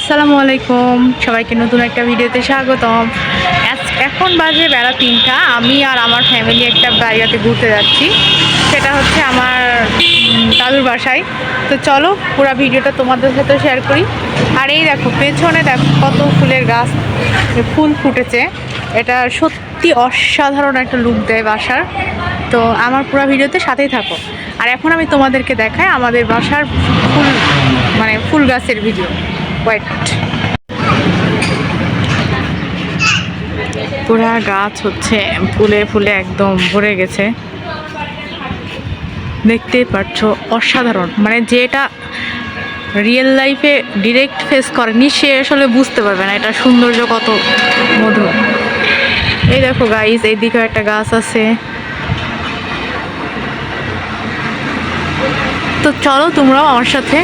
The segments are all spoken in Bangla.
আসসালামু আলাইকুম। সবাইকে নতুন একটা ভিডিওতে স্বাগতম। এখন বাজে বেলা তিনটা। আমি আর আমার ফ্যামিলি একটা জায়গাতে ঘুরতে যাচ্ছি। সেটা হচ্ছে আমার দাদুর বাসায়। তো চলো পুরো ভিডিওটা তোমাদের সাথে শেয়ার করি। আর এই দেখো, পেছনে দেখো কত ফুলের গাছ ফুল ফুটেছে। এটা সত্যি অসাধারণ একটা লুক দেয় বাসার। তো আমার পুরো ভিডিওতে সাথেই থাকো। আর এখন আমি তোমাদেরকে দেখাই আমাদের বাসার ফুল মানে ফুল গাছের ভিডিও ওয়েট পুরা গাছ হচ্ছে ফুলে ফুলে একদম ভরে গেছে। দেখতেই পাচ্ছ, অসাধারণ। মানে যেটা রিয়েল লাইফে ডিরেক্ট ফেস করেনি, সে আসলে বুঝতে পারবে না, এটা সৌন্দর্য কত মধুর। এই দেখো গাইস এইদিকেও একটা গাছ আছে। তো চলো তোমরাও আমার সাথে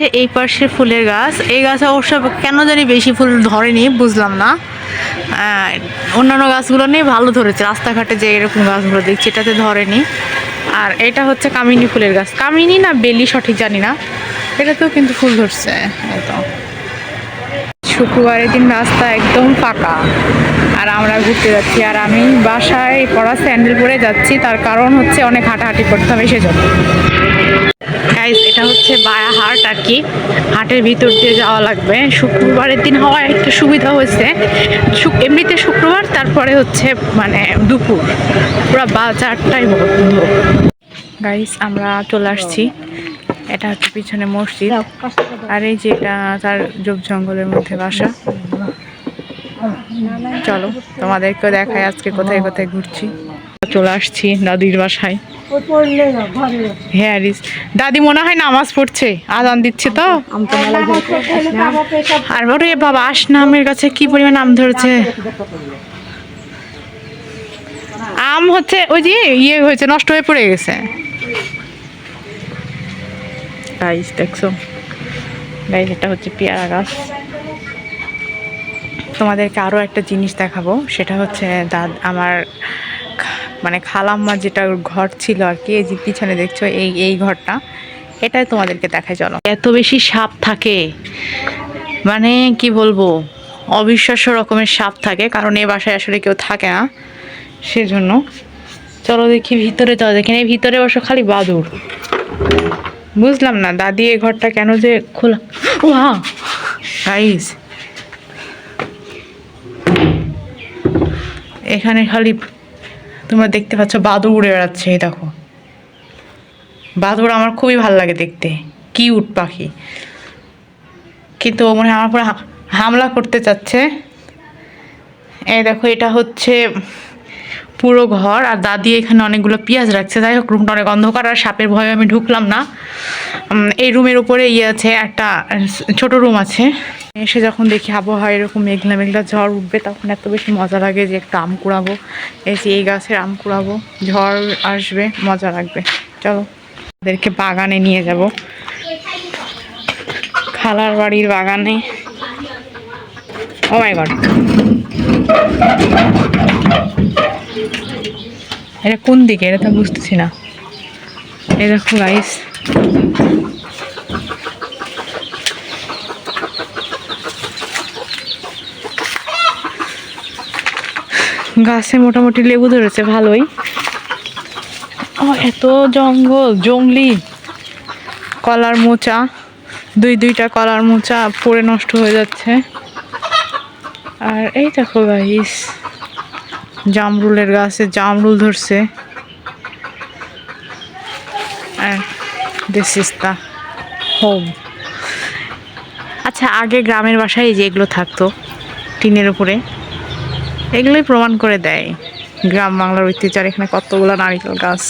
এই পাশে ফুলের গাছ। এই গাছে অবশ্য কেন জানি বেশি ফুল ধরেনি, বুঝলাম না। অন্যান্য গাছগুলো নিয়ে ভালো ধরেছে। রাস্তাঘাটে যে এরকম গাছগুলো দেখছি, এটাতে ধরেনি। আর এটা হচ্ছে কামিনী ফুলের গাছ। কামিনী না বেলি সঠিক জানি না। এটাতেও কিন্তু ফুল ধরছে তো শুক্রবারের দিন রাস্তা একদম ফাঁকা। আর আমরা ঘুরতে যাচ্ছি। আর আমি বাসায় পড়া স্যান্ডেল পরে যাচ্ছি। তার কারণ হচ্ছে অনেক হাঁটাহাঁটি করতে হবে, সেজন্য। গাইজ এটা হচ্ছে বায়া হাট আর কি। হাটের ভিতর দিয়ে যাওয়া লাগবে। শুক্রবারের দিন হওয়ায় একটু সুবিধা হয়েছে। এমনিতে শুক্রবার, তারপরে হচ্ছে মানে দুপুর। পুরো বাজারটাই বন্ধ। গাইজ আমরা চলে আসছি। এটা হচ্ছে পিছনে মসজিদ। আর এই যে এটা তার জব জঙ্গলের মধ্যে বাসা। চলো, তোমাদেরকেও দেখায় আজকে কোথায় কোথায় ঘুরছি। চলে আসছি দাদির বাসায়। হ্যাঁ দাদি মনে হয় নামাজ পড়ছে, আজান দিচ্ছে তো। আর ওরে বাবা আস নামের কাছে কি পরিমাণ আম ধরেছে? আম হচ্ছে, ওই যে ইয়ে হয়েছে, নষ্ট হয়ে পড়ে গেছে। গাইস দেখছ? গাইস এটা হচ্ছে পেয়ারা গাছ। তোমাদেরকে আরও একটা জিনিস দেখাবো, সেটা হচ্ছে দাদ আমার মানে খালাম্মা যেটা ঘর ছিল আর কি, এই যে পিছনে দেখছ এই এই ঘরটা, এটাই তোমাদেরকে দেখায় চলো। এত বেশি সাপ থাকে। মানে কি বলব, অবিশ্বাস্য রকমের সাপ থাকে, কারণ এ বাসায় আসলে কেউ থাকে না, সেজন্য। চলো দেখি ভিতরে যাওয়া দেখি এই ভিতরে বসো খালি বাদুর বুঝলাম না, দাদি এই ঘরটা কেন যে খোলা। ও হ্যাঁ এখানে খালি তোমরা দেখতে পাচ্ছ বাদুর উড়ে বেড়াচ্ছে, এই দেখো। বাদুর আমার খুবই ভালো লাগে দেখতে। কি উট পাখি। কিন্তু মনে হয় আমার উপরে হামলা করতে চাচ্ছে। এই দেখো, এটা হচ্ছে পুরো ঘর আর দাদি এখানে অনেকগুলো পেঁয়াজ রাখছে। যাই হোক, রুমটা অনেক অন্ধকার আর সাপের ভয়ে আমি ঢুকলাম না। এই রুমের উপরে ইয়ে আছে, একটা ছোট রুম আছে। এসে যখন দেখি আবহাওয়া এরকম মেঘলা মেঘলা ঝড় উঠবে, তখন এত বেশি মজা লাগে যে একটু আম কুড়াবো। এই যে এই গাছের আম কুড়াবো, ঝড় আসবে, মজা লাগবে। চলো তাদেরকে বাগানে নিয়ে যাব। খালার বাড়ির বাগানে। ও মাই গড এটা কোন দিকে? এটা তো বুঝতেছি না। এই দেখো গাইস গাছে মোটামুটি লেবু ধরেছে, ভালোই। এত জঙ্গল, জঙ্গলি। কলার মোচা, দুই দুইটা কলার মোচা পড়ে নষ্ট হয়ে যাচ্ছে। আর এই দেখো গাইস জামরুলের গাছে জামরুল ধরছে। হোম আচ্ছা আগে গ্রামের বাসায় যে এগুলো থাকতো, টিনের উপরে। এগুলোই প্রমাণ করে দেয়। গ্রাম বাংলার ঐতিহ্য, আর এখানে কতগুলো নারিকেল গাছ।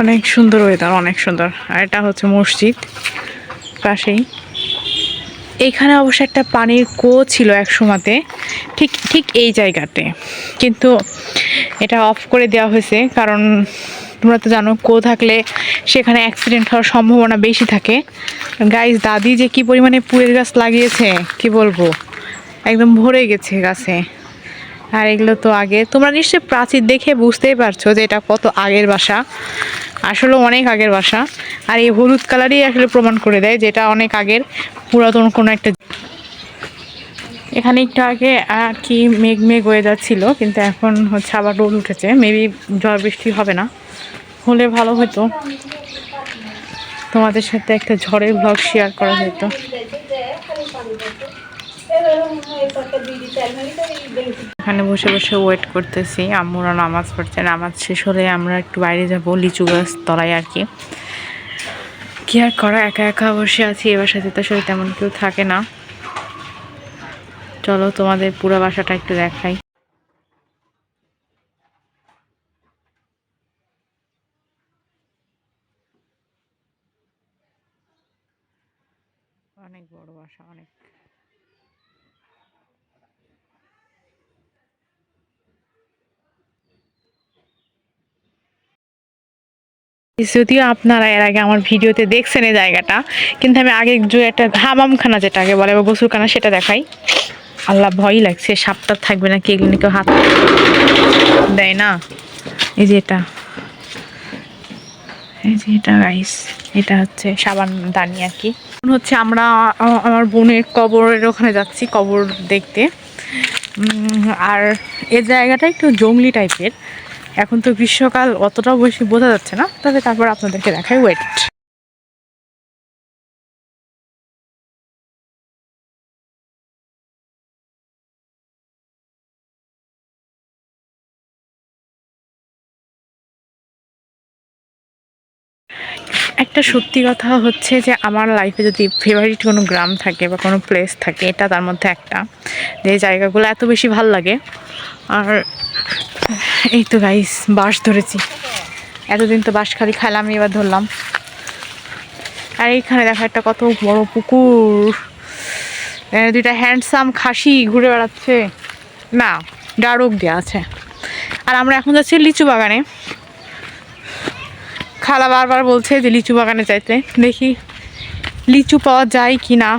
অনেক সুন্দর ওয়েদার অনেক সুন্দর। আর এটা হচ্ছে মসজিদ, পাশেই। এইখানে অবশ্য একটা পানির কো ছিল এক সময়তে, ঠিক ঠিক এই জায়গাতে। কিন্তু এটা অফ করে দেওয়া হয়েছে, কারণ তোমরা তো জানো কো থাকলে সেখানে অ্যাক্সিডেন্ট হওয়ার সম্ভাবনা বেশি থাকে। গাইজ দাদি যে কি পরিমাণে পুয়ের গাছ লাগিয়েছে, কি বলব? একদম ভরে গেছে গাছে। আর এগুলো তো আগে। তোমরা নিশ্চয়ই প্রাচীর দেখে বুঝতেই পারছ যে এটা কত আগের বাসা। আসলে অনেক আগের বাসা। আর এই হলুদ কালারই আসলে প্রমাণ করে দেয় যেটা অনেক আগের, পুরাতন কোনো একটা এখানে একটু আগে আর কি মেঘ মেঘ ওয়েদার ছিল কিন্তু এখন হচ্ছে আবার রোদ উঠেছে। মেবি ঝড় বৃষ্টি হবে না। হলে ভালো হতো। তোমাদের সাথে একটা ঝড়ের ব্লগ শেয়ার করা যেত এখানে বসে বসে ওয়েট করতেছি। আম্মুরা নামাজ পড়ছে। নামাজ শেষ হলে আমরা একটু বাইরে যাব, লিচু গাছ তলায় আর কি। কি আর করা, একা একা বসে আছি এবার সাথে তো আসলে তেমন কেউ থাকে না। চলো তোমাদের পুরো বাসাটা একটু দেখাই। অনেক বড় বাসা, অনেক যদিও আপনারা এর আগে আমার ভিডিওতে দেখছেন এই জায়গাটা, কিন্তু আমি আগে যে একটা হামামখানা যেটাকে বলে বা সেটা দেখাই। আল্লাহ ভয়ই লাগছে, সাপটা থাকবে না কে কেউ হাত দেয় না। এই যে এটা। এই যে এটা গাইস এটা হচ্ছে সাবান দানি আর কি। হচ্ছে আমরা আমার বোনের কবরের ওখানে যাচ্ছি, কবর দেখতে। আর এই জায়গাটা একটু জঙ্গলি টাইপের এখন তো গ্রীষ্মকাল অতটাও বেশি বোঝা যাচ্ছে না। তবে তারপর আপনাদেরকে দেখাই ওয়েট একটা সত্যি কথা হচ্ছে যে আমার লাইফে যদি ফেভারিট কোনো গ্রাম থাকে বা কোনো প্লেস থাকে, এটা তার মধ্যে একটা। যে জায়গাগুলো এত বেশি ভালো লাগে। আর এই তো গাইস বাঁশ ধরেছি। এতদিন তো বাঁশ খালি খেলাম, এবার ধরলাম। আর এইখানে দেখা একটা কত বড় পুকুর। দুইটা হ্যান্ডসাম খাসি ঘুরে বেড়াচ্ছে। না ডারক দেওয়া আছে। আর আমরা এখন যাচ্ছি লিচু বাগানে। খালা বারবার বলছে যে লিচু বাগানে যাইতে। দেখি লিচু পাওয়া যায় কি না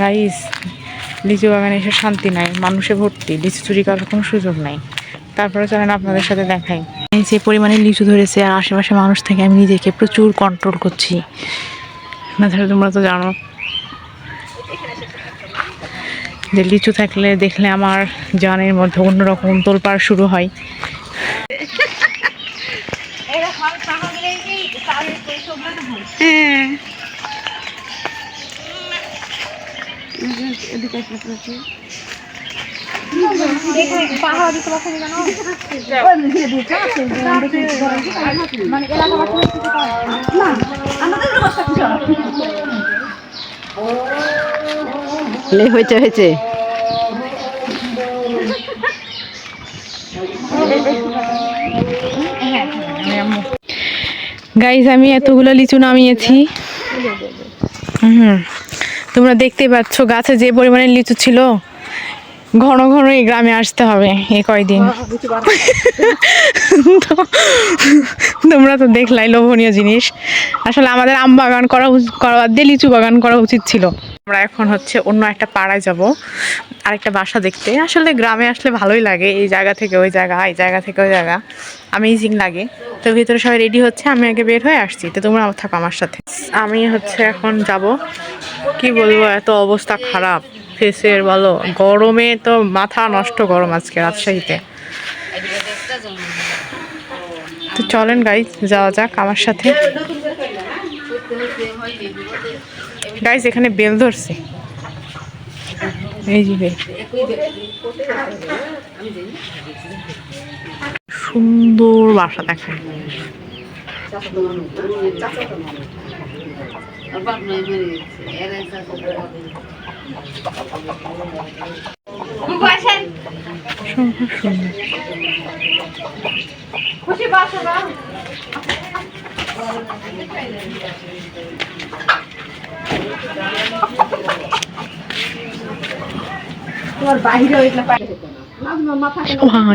গাইস লিচু বাগানে এসে শান্তি নাই, মানুষে ভর্তি, লিচু চুরি করার কোনো সুযোগ নাই। তারপরে চলেন আপনাদের সাথে দেখাই। যে পরিমাণে লিচু ধরেছে আর আশেপাশে মানুষ থেকে আমি নিজেকে প্রচুর কন্ট্রোল করছি। না, তাহলে তোমরা তো জানো। যে লিচু থাকলে দেখলে আমার জানের মধ্যে অন্যরকম তোলপাড় শুরু হয়। হ্যাঁ। লে, হয়েছে হয়েছে। গাইজ আমি এতগুলো লিচু নামিয়েছি। হুম। তোমরা দেখতে পাচ্ছ, গাছে যে পরিমাণে লিচু ছিল, ঘন ঘন এই গ্রামে আসতে হবে এই কয়দিন। তোমরা তো দেখলাই লোভনীয় জিনিস। আসলে আমাদের আম বাগান করা করা বাদ দিয়ে লিচু বাগান করা উচিত ছিল। আমরা এখন হচ্ছে অন্য একটা পাড়ায় যাব, আরেকটা বাসা দেখতে। আসলে গ্রামে আসলে ভালোই লাগে এই জায়গা থেকে ওই জায়গা, এই জায়গা থেকে ওই জায়গা। আমেজিং লাগে। তো ভিতরে সবাই রেডি হচ্ছে, আমি আগে বের হয়ে আসছি। তো তোমরা থাকো আমার সাথে। আমি হচ্ছে এখন যাব। কি বলব, এত অবস্থা খারাপ। ফেসের বলো, গরমে তো মাথা নষ্ট গরম আজকে রাজশাহীতে। তো চলেন গাই যাওয়া যাক আমার সাথে। গাইজ এখানে বেল ধরছে। এই যে সুন্দর বাসা দেখা সুন্দর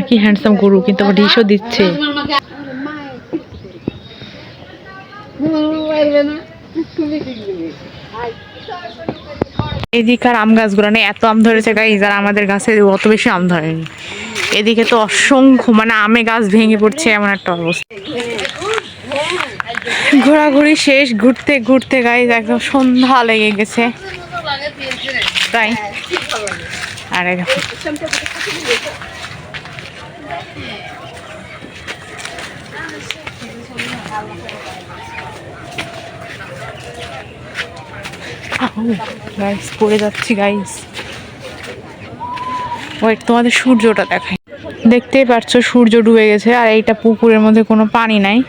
কি হ্যান্ডসাম গরু কিন্তু আবার ডিশও দিচ্ছে। এদিকার আম গাছগুলো নিয়ে এত আম ধরেছে গাইজ আর আমাদের গাছে অত বেশি আম ধরেনি। এদিকে তো অসংখ্য মানে আমে গাছ ভেঙে পড়ছে এমন একটা অবস্থা। ঘোরাঘুরি শেষ, ঘুরতে ঘুরতে গাইজ একদম সন্ধ্যা লেগে গেছে। তাই আরে গাইস পড়ে যাচ্ছি গাইস ওয়েট তোমাদের সূর্যটা দেখাই। দেখতেই পাচ্ছ সূর্য ডুবে গেছে, আর এইটা পুকুরের মধ্যে কোনো পানি নাই।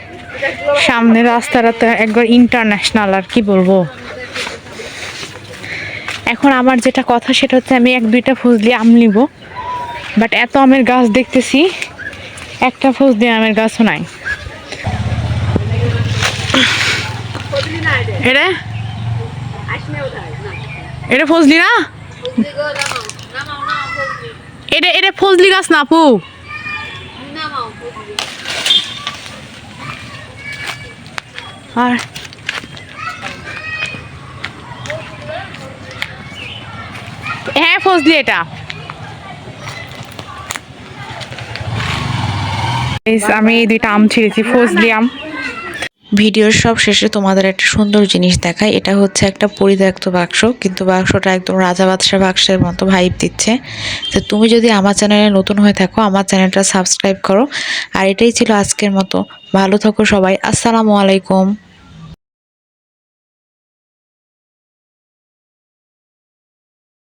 সামনে রাস্তাটা তো একবার ইন্টারন্যাশনাল আর কি বলব? এখন আমার যেটা কথা সেটা হচ্ছে আমি এক দুইটা ফজলি আম নিব বাট এত আমের গাছ দেখতেছি, একটা ফজলি আমের গাছও নাই। এটা? এটা ফজলি না? এটা এটা ফজলি গাছ না আপু? আর হ্যাঁ ফজলি এটা। আমি এই দুইটা আম ছিঁড়েছি ফজলি আম। ভিডিওর সব শেষে তোমাদের একটা সুন্দর জিনিস দেখায় এটা হচ্ছে একটা পরিত্যক্ত বাক্স কিন্তু বাক্সটা একদম রাজা বাদশাহ বাক্সের মতো ভাইব দিচ্ছে। তো তুমি যদি আমার চ্যানেলে নতুন হয়ে থাকো আমার চ্যানেলটা সাবস্ক্রাইব করো। আর এটাই ছিল আজকের মতো। ভালো থাকো সবাই আসসালামু আলাইকুম।